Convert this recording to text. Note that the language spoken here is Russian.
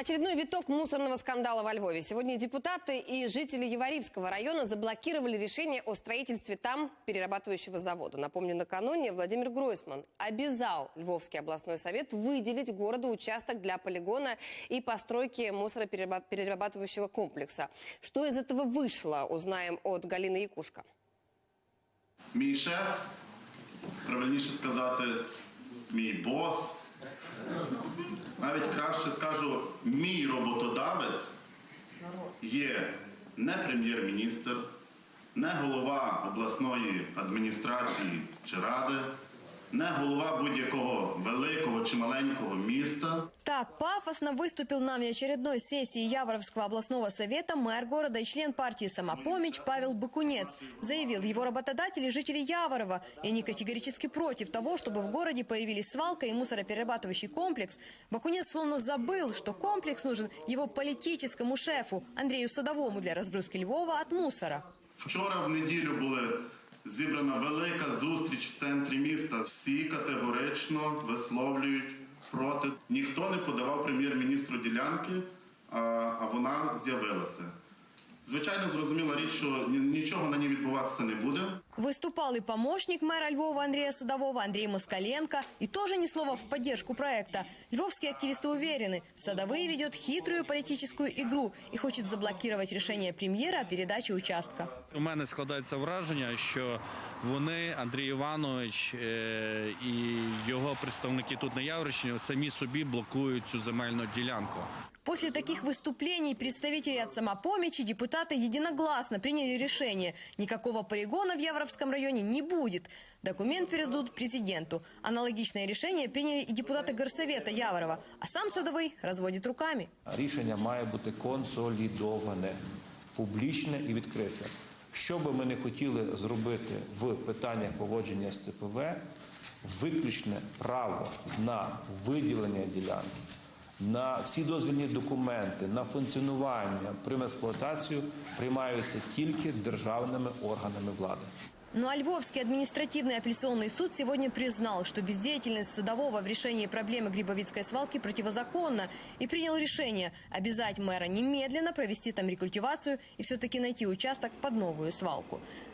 Очередной виток мусорного скандала во Львове. Сегодня депутаты и жители Еваривского района заблокировали решение о строительстве там перерабатывающего завода. Напомню, накануне Владимир Гройсман обязал Львовский областной совет выделить городу участок для полигона и постройки мусороперерабатывающего комплекса. Что из этого вышло, узнаем от Галины Якушко. Мій шеф, правильніше сказати, мій бос, навіть краще скажу, мій роботодавець є не прем'єр-міністр, не голова обласної адміністрації чи ради, не голова будь-якого великого чи маленького міста. Так пафосно выступил на очередной сессии Яворовского областного совета мэр города и член партии «Самопомощь» Павел Бакунец. Заявил, его работодатели – жители Яворова, и они категорически против того, чтобы в городе появились свалка и мусороперерабатывающий комплекс. Бакунец словно забыл, что комплекс нужен его политическому шефу Андрею Садовому для разгрузки Львова от мусора. Вчора в неділю була зібрана велика зустріч в центрі міста. Всі категорично висловлюють проти. Ніхто не подавав прем'єр-міністру ділянки, а, вона з'явилася. Звичайно, зрозуміла річ, що нічого на ній відбуватися не буде. Выступал и помощник мэра Львова Андрея Садового Андрей Москаленко. И тоже ни слова в поддержку проекта. Львовские активисты уверены, Садовый ведет хитрую политическую игру и хочет заблокировать решение премьера о передаче участка. У мене складається враження, що вони, Андрій Іванович е, і його представники тут на Яврищині, самі собі блокують цю земельну ділянку. После таких выступлений представители от самопомощи депутаты единогласно приняли решение. Никакого полигона в Яворовском районе не будет. Документ передадут президенту. Аналогичное решение приняли и депутаты горсовета Яворова. А сам Садовый разводит руками. Рішення має бути консолідоване, публічне і відкрите. Що би ми не хотіли зробити в питаннях поводження з ТПВ, виключне право на виділення ділянки, на всі дозвільні документи, на функціонування, прийом експлуатацію приймаються тільки державними органами влади. Ну а Львовский административный апелляционный суд сегодня признал, что бездеятельность Садового в решении проблемы Грибовицкой свалки противозаконна и принял решение обязать мэра немедленно провести там рекультивацию и все-таки найти участок под новую свалку.